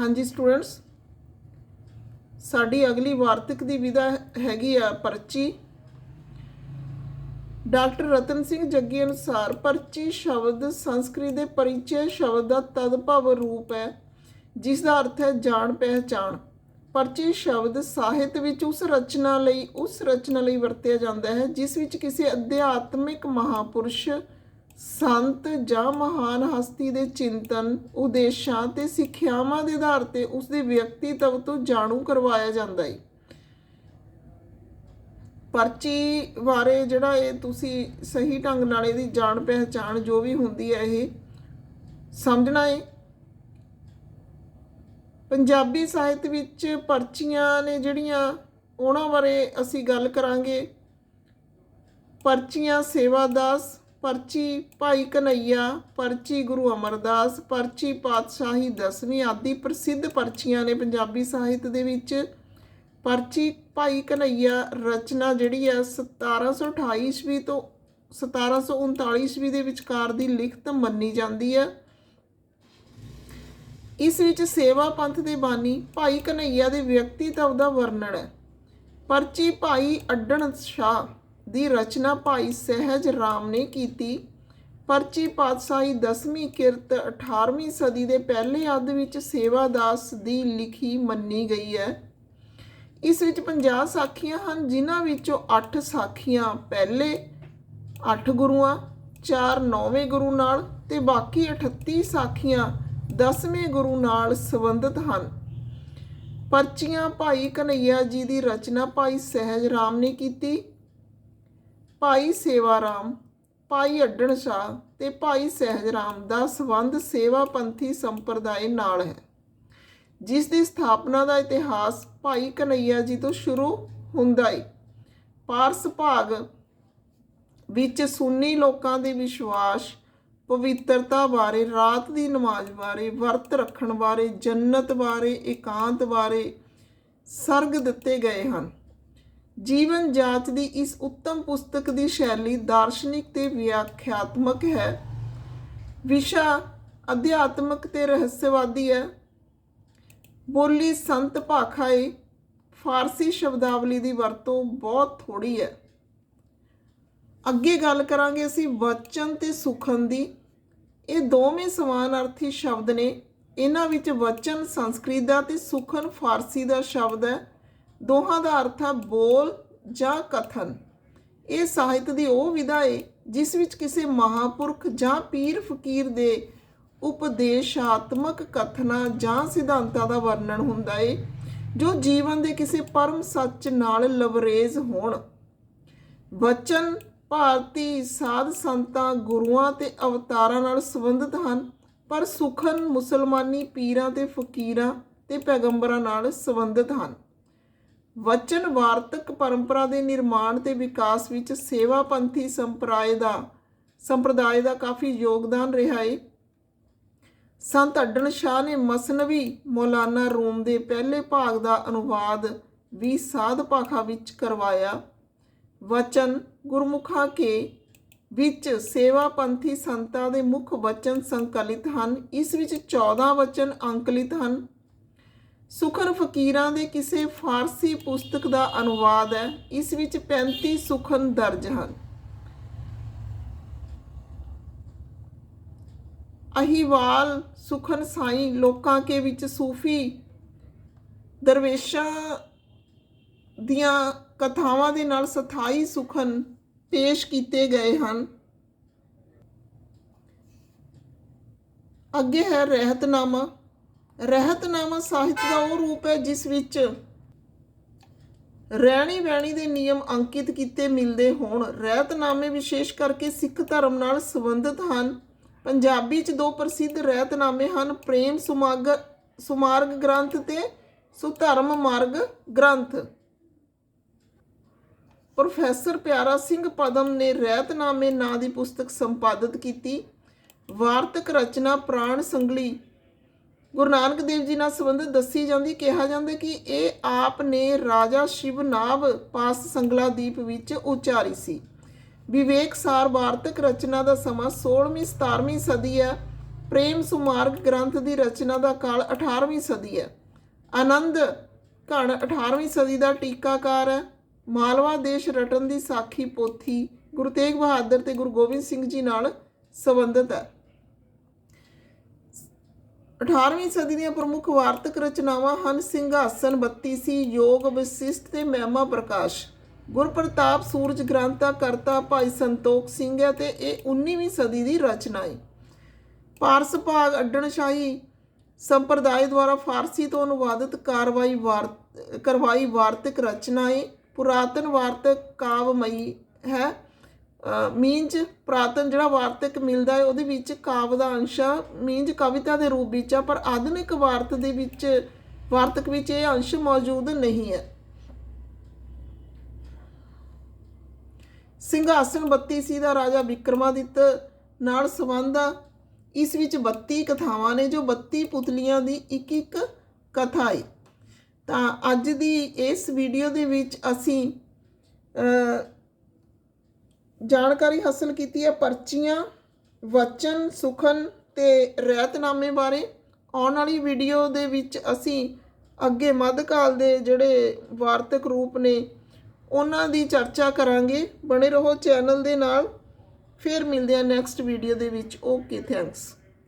ਹਾਂਜੀ ਸਟੂਡੈਂਟਸ ਸਾਡੀ ਅਗਲੀ ਵਾਰਤਕ ਦੀ ਵਿਧਾ ਹੈਗੀ ਆ ਪਰਚੀ। ਡਾਕਟਰ ਰਤਨ ਸਿੰਘ ਜੱਗੀ ਅਨੁਸਾਰ ਪਰਚੀ ਸ਼ਬਦ ਸੰਸਕ੍ਰਿਤ ਦੇ ਪਰਿਚੈ ਸ਼ਬਦ ਦਾ ਤਦਭਵ ਰੂਪ ਹੈ, ਜਿਸ ਦਾ ਅਰਥ ਹੈ ਜਾਣ ਪਹਿਚਾਣ। ਪਰਚੀ ਸ਼ਬਦ ਸਾਹਿਤ ਵਿੱਚ ਉਸ ਰਚਨਾ ਲਈ, ਉਸ ਰਚਨਾ ਲਈ ਵਰਤਿਆ ਜਾਂਦਾ ਹੈ, ਜਿਸ ਵਿੱਚ ਕਿਸੇ ਅਧਿਆਤਮਿਕ ਮਹਾਪੁਰਸ਼ ਸੰਤ ਜਾਂ ਮਹਾਨ ਹਸਤੀ ਦੇ ਚਿੰਤਨ, ਉਦੇਸ਼ਾਂ ਤੇ ਸਿੱਖਿਆਵਾਂ ਦੇ ਆਧਾਰ ਤੇ ਉਸ ਦੇ ਵਿਅਕਤੀਤਵ ਤੋਂ ਜਾਣੂ ਕਰਵਾਇਆ ਜਾਂਦਾ ਹੈ ਪਰਚੀ ਬਾਰੇ ਜਿਹੜਾ ਇਹ ਤੁਸੀਂ ਸਹੀ ਢੰਗ ਨਾਲ ਇਹਦੀ ਜਾਣ ਪਹਿਚਾਣ ਜੋ ਵੀ ਹੁੰਦੀ ਹੈ ਇਹ ਸਮਝਣਾ ਹੈ ਪੰਜਾਬੀ ਸਾਹਿਤ ਵਿੱਚ ਪਰਚੀਆਂ ਨੇ ਜਿਹੜੀਆਂ ਉਹਨਾਂ ਬਾਰੇ ਅਸੀਂ ਗੱਲ ਕਰਾਂਗੇ। ਪਰਚੀਆਂ ਸੇਵਾ ਦਾਸ ਪਰਚੀ ਭਾਈ ਕਨਈਆ ਪਰਚੀ ਗੁਰੂ ਅਮਰਦਾਸ, ਪਰਚੀ ਪਾਤਸ਼ਾਹੀ ਦਸਵੀਂ ਆਦਿ ਪ੍ਰਸਿੱਧ ਪਰਚੀਆਂ ਨੇ ਪੰਜਾਬੀ ਸਾਹਿਤ ਦੇ ਵਿੱਚ। ਪਰਚੀ ਭਾਈ ਕਨਈਆ ਰਚਨਾ ਜਿਹੜੀ ਹੈ 1728 ਈਸਵੀ ਤੋਂ 1739 ਈਸਵੀ ਦੇ ਵਿਚਕਾਰ ਦੀ ਲਿਖਤ ਮੰਨੀ ਜਾਂਦੀ ਹੈ ਇਸ ਵਿੱਚ ਸੇਵਾ ਪੰਥ ਦੇ ਬਾਨੀ ਭਾਈ ਕਨਈਆ ਦੇ ਵਿਅਕਤੀਤਵ ਦਾ ਵਰਣਨ ਹੈ। ਪਰਚੀ ਭਾਈ ਅੱਡਣ ਸ਼ਾਹ ਦੀ ਰਚਨਾ ਭਾਈ ਸਹਿਜ ਰਾਮ ਨੇ ਕੀਤੀ। ਪਰਚੀ ਪਾਤਸ਼ਾਹੀ 10ਵੀਂ ਕਿਰਤ 18ਵੀਂ ਸਦੀ ਦੇ ਪਹਿਲੇ ਅੱਧ ਵਿੱਚ ਸੇਵਾਦਾਸ ਦੀ ਲਿਖੀ ਮੰਨੀ ਗਈ ਹੈ। ਇਸ ਵਿੱਚ 50 ਸਾਖੀਆਂ ਹਨ, ਜਿਨ੍ਹਾਂ ਵਿੱਚੋਂ 8 ਸਾਖੀਆਂ ਪਹਿਲੇ 8 ਗੁਰੂਆਂ 4 ਨੌਵੇਂ ਗੁਰੂ ਨਾਲ ਤੇ ਬਾਕੀ 38 ਸਾਖੀਆਂ 10ਵੇਂ ਗੁਰੂ ਨਾਲ ਸੰਬੰਧਿਤ ਹਨ। ਪਰਚੀਆਂ ਭਾਈ ਕਨਈਆ ਜੀ ਦੀ ਰਚਨਾ ਭਾਈ ਸਹਿਜ ਰਾਮ ਨੇ ਕੀਤੀ। ਭਾਈ ਸੇਵਾ ਰਾਮ, ਭਾਈ ਅੱਡਣ ਸ਼ਾਹ ਤੇ ਭਾਈ ਸਹਿਜ ਰਾਮ ਦਾ ਸੰਬੰਧ ਸੇਵਾ ਪੰਥੀ ਸੰਪਰਦਾਇ ਨਾਲ ਹੈ। ਜਿਸ ਦੀ ਸਥਾਪਨਾ ਦਾ ਇਤਿਹਾਸ ਭਾਈ ਕਨਈਆ ਜੀ ਤੋਂ ਸ਼ੁਰੂ ਹੁੰਦਾ ਹੈ ਪਾਰਸ ਭਾਗ ਵਿੱਚ ਸੁੰਨੀ ਲੋਕਾਂ ਦੇ ਵਿਸ਼ਵਾਸ, ਪਵਿੱਤਰਤਾ ਬਾਰੇ, ਰਾਤ ਦੀ ਨਮਾਜ਼ ਬਾਰੇ, ਵਰਤ ਰੱਖਣ ਬਾਰੇ, ਜੰਨਤ ਬਾਰੇ, ਇਕਾਂਤ ਬਾਰੇ ਸਰਗ ਦਿੱਤੇ ਗਏ ਹਨ। ਜੀਵਨ ਜਾਂਚ ਦੀ ਇਸ ਉੱਤਮ ਪੁਸਤਕ ਦੀ ਸ਼ੈਲੀ ਦਾਰਸ਼ਨਿਕ ਤੇ ਵਿਆਖਿਆਤਮਕ ਹੈ। ਵਿਸ਼ਾ ਅਧਿਆਤਮਕ ਤੇ ਰਹੱਸਵਾਦੀ ਹੈ। ਬੋਲੀ ਸੰਤ ਭਾਖਾ ਏ ਫਾਰਸੀ ਸ਼ਬਦਾਵਲੀ ਦੀ ਵਰਤੋਂ ਬਹੁਤ ਥੋੜੀ ਹੈ। ਅੱਗੇ ਗੱਲ ਕਰਾਂਗੇ ਅਸੀਂ ਵਚਨ ਤੇ ਸੁਖਨ ਦੀ। ਇਹ ਦੋਵੇਂ ਸਮਾਨ ਅਰਥੀ ਸ਼ਬਦ ਨੇ। ਇਹਨਾਂ ਵਿੱਚ ਵਚਨ ਸੰਸਕ੍ਰਿਤ ਦਾ ਤੇ ਸੁਖਨ ਫਾਰਸੀ ਦਾ ਸ਼ਬਦ ਹੈ। ਦੋਹਾਂ ਦਾ ਅਰਥ ਹੈ ਬੋਲ ਜਾਂ ਕਥਨ। ਇਹ ਸਾਹਿਤ ਦੀ ਉਹ ਵਿਧਾ ਹੈ ਜਿਸ ਵਿੱਚ ਕਿਸੇ ਮਹਾਪੁਰਖ ਜਾਂ ਪੀਰ ਫਕੀਰ ਦੇ ਉਪਦੇਸ਼ਾਤਮਕ ਕਥਨਾਂ ਜਾਂ ਸਿਧਾਂਤਾਂ ਦਾ ਵਰਣਨ ਹੁੰਦਾ ਹੈ ਜੋ ਜੀਵਨ ਦੇ ਕਿਸੇ ਪਰਮ ਸੱਚ ਨਾਲ ਲਵਰੇਜ਼ ਹੋਣ। ਵਚਨ, ਭਾਰਤੀ ਸਾਧ ਸੰਤਾਂ, ਗੁਰੂਆਂ ਤੇ ਅਵਤਾਰਾਂ ਨਾਲ ਸੰਬੰਧਿਤ ਹਨ, ਪਰ ਸੁਖਨ, ਮੁਸਲਮਾਨੀ ਪੀਰਾਂ ਤੇ ਫਕੀਰਾਂ ਤੇ ਪੈਗੰਬਰਾਂ ਨਾਲ ਸੰਬੰਧਿਤ ਹਨ। ਵਚਨ ਵਾਰਤਕ ਪਰੰਪਰਾ ਦੇ ਨਿਰਮਾਣ ਤੇ ਵਿਕਾਸ ਵਿੱਚ ਸੇਵਾ ਪੰਥੀ ਸੰਪਰਾਏ ਦਾ ਸੰਪਰਦਾਇ ਦਾ ਕਾਫੀ ਯੋਗਦਾਨ ਰਿਹਾ ਹੈ ਸੰਤ ਅੱਡਣ ਸ਼ਾਹ ਨੇ ਮਸਨਵੀ ਮੌਲਾਨਾ ਰੂਮ ਦੇ ਪਹਿਲੇ ਭਾਗ ਦਾ ਅਨੁਵਾਦ ਵੀ ਸਾਧ ਭਾਖਾ ਵਿੱਚ ਕਰਵਾਇਆ। ਵਚਨ ਗੁਰਮੁਖਾਂ ਕੇ ਵਿੱਚ ਸੇਵਾ ਪੰਥੀ ਸੰਤਾਂ ਦੇ ਮੁੱਖ ਵਚਨ ਸੰਕਲਿਤ ਹਨ। ਇਸ ਵਿੱਚ 14 ਵਚਨ ਅੰਕਲਿਤ ਹਨ। ਸੁਖਨ ਫਕੀਰਾਂ ਦੇ ਕਿਸੇ ਫਾਰਸੀ ਪੁਸਤਕ ਦਾ ਅਨੁਵਾਦ ਹੈ, ਇਸ ਵਿੱਚ 35 ਸੁਖਨ ਦਰਜ ਹਨ। ਅਹੀਵਾਲ ਸੁਖਨ ਸਾਈ ਲੋਕਾਂ ਕੇ ਵਿੱਚ ਸੂਫੀ ਦਰਵੇਸ਼ਾਂ ਦੀਆਂ ਕਥਾਵਾਂ ਦੇ ਨਾਲ ਸਥਾਈ ਸੁਖਨ ਪੇਸ਼ ਕੀਤੇ ਗਏ ਹਨ। ਅੱਗੇ ਹੈ ਰਹਿਤਨਾਮਾ। ਰਹਿਤਨਾਮਾ ਸਾਹਿਤ ਦਾ ਉਹ ਰੂਪ ਹੈ ਜਿਸ ਵਿੱਚ ਰਹਿਣੀ ਬਹਿਣੀ ਦੇ ਨਿਯਮ ਅੰਕਿਤ ਕੀਤੇ ਮਿਲਦੇ ਹੋਣ। ਰਹਿਤਨਾਮੇ ਵਿਸ਼ੇਸ਼ ਕਰਕੇ ਸਿੱਖ ਧਰਮ ਨਾਲ ਸੰਬੰਧਿਤ ਹਨ। ਪੰਜਾਬੀ 'ਚ ਦੋ ਪ੍ਰਸਿੱਧ ਰਹਿਤਨਾਮੇ ਹਨ, ਪ੍ਰੇਮ ਸੁਮਾਗ ਸੁਮਾਰਗ ਗ੍ਰੰਥ ਤੇ ਸੁਧਰਮ ਮਾਰਗ ਗ੍ਰੰਥ। ਪ੍ਰੋਫੈਸਰ ਪਿਆਰਾ ਸਿੰਘ ਪਦਮ ਨੇ ਰਹਿਤਨਾਮੇ ਨਾਂ ਦੀ ਪੁਸਤਕ ਸੰਪਾਦਿਤ ਕੀਤੀ। ਵਾਰਤਕ ਰਚਨਾ ਪ੍ਰਾਣ ਸੰਗਲੀ ਗੁਰੂ ਨਾਨਕ ਦੇਵ ਜੀ ਨਾਲ ਸੰਬੰਧਿਤ ਦੱਸੀ ਜਾਂਦੀ, ਕਿਹਾ ਜਾਂਦਾ ਕਿ ਇਹ ਆਪ ਨੇ ਰਾਜਾ ਸ਼ਿਵਨਾਭ ਪਾਸ ਸੰਗਲਾ ਦੀਪ ਵਿੱਚ ਉਚਾਰੀ ਸੀ। ਵਿਵੇਕਸਾਰ ਵਾਰਤਕ ਰਚਨਾ ਦਾ ਸਮਾਂ 16ਵੀਂ 17ਵੀਂ ਸਦੀ ਹੈ। ਪ੍ਰੇਮ ਸੁਮਾਰਗ ਗ੍ਰੰਥ ਦੀ ਰਚਨਾ ਦਾ ਕਾਲ 18ਵੀਂ ਸਦੀ ਹੈ। ਆਨੰਦ ਘਣ 18ਵੀਂ ਸਦੀ ਦਾ ਟੀਕਾਕਾਰ ਹੈ। ਮਾਲਵਾ ਦੇਸ਼ ਰਟਨ ਦੀ ਸਾਖੀ ਪੋਥੀ ਗੁਰੂ ਤੇਗ ਬਹਾਦਰ ਤੇ ਗੁਰੂ ਗੋਬਿੰਦ ਸਿੰਘ ਜੀ ਨਾਲ ਸੰਬੰਧਿਤ ਹੈ। 18ਵੀਂ ਸਦੀ ਦੀਆਂ ਪ੍ਰਮੁੱਖ ਵਾਰਤਕ ਰਚਨਾਵਾਂ ਹਨ ਸਿੰਘਾਸਨ, ਬੱਤੀ ਸੀ, ਯੋਗ, ਵਿਸ਼ਿਸ਼ਟ ਤੇ ਮਹਿਮਾ ਪ੍ਰਕਾਸ਼। ਗੁਰਪ੍ਰਤਾਪ ਸੂਰਜ ਗ੍ਰੰਥ ਦਾ ਕਰਤਾ ਭਾਈ ਸੰਤੋਖ ਸਿੰਘ ਹੈ ਤੇ ਇਹ 19ਵੀਂ ਸਦੀ ਦੀ ਰਚਨਾ ਹੈ ਪਾਰਸ ਭਾਗ ਅੱਡਣਸ਼ਾਹੀ ਸੰਪਰਦਾਇ ਦੁਆਰਾ ਫਾਰਸੀ ਤੋਂ ਅਨੁਵਾਦਿਤ ਕਾਰਵਾਈ ਵਾਰ ਕਰਵਾਈ ਵਾਰਤਕ ਰਚਨਾ ਹੈ ਪੁਰਾਤਨ ਵਾਰਤਕ ਕਾਵਮਈ ਹੈ। ਮੀਨਜ ਪ੍ਰਾਤਨ ਜਿਹੜਾ ਵਾਰਤਕ ਮਿਲਦਾ ਹੈ, ਉਹਦੇ ਵਿੱਚ ਕਾਵ ਦਾ ਅੰਸ਼ ਆ ਮੀਨਜ ਕਵਿਤਾ ਦੇ ਰੂਪ ਵਿੱਚ ਆ, ਪਰ ਆਧੁਨਿਕ ਵਾਰਤ ਦੇ ਵਿੱਚ, ਵਾਰਤਕ ਵਿੱਚ ਇਹ ਅੰਸ਼ ਮੌਜੂਦ ਨਹੀਂ ਹੈ। ਸਿੰਘਾਸਨ 32 ਸੀ ਦਾ ਰਾਜਾ ਵਿਕਰਮਾਦਿੱਤ ਨਾਲ ਸੰਬੰਧ ਆ। ਇਸ ਵਿੱਚ 32 ਕਥਾਵਾਂ ਨੇ, ਜੋ 32 ਪੁਤਲੀਆਂ ਦੀ ਇੱਕ ਇੱਕ ਕਥਾ ਹੈ ਤਾਂ ਅੱਜ ਦੀ ਇਸ ਵੀਡੀਓ ਦੇ ਵਿੱਚ ਅਸੀਂ ਜਾਣਕਾਰੀ ਹਾਸਲ ਕੀਤੀ ਹੈ ਪਰਚੀਆਂ, ਵਚਨ, ਸੁਖਨ ਤੇ ਰਹਿਤਨਾਮੇ ਬਾਰੇ। ਆਉਣ ਵਾਲੀ ਵੀਡੀਓ ਦੇ ਵਿੱਚ ਅਸੀਂ ਅੱਗੇ ਮੱਧਕਾਲ ਦੇ ਜਿਹੜੇ ਵਾਰਤਕ ਰੂਪ ਨੇ, ਉਹਨਾਂ ਦੀ ਚਰਚਾ ਕਰਾਂਗੇ। ਬਣੇ ਰਹੋ ਚੈਨਲ ਦੇ ਨਾਲ। ਫਿਰ ਮਿਲਦੇ ਹਾਂ ਨੈਕਸਟ ਵੀਡੀਓ ਦੇ ਵਿੱਚ। Okay, thanks.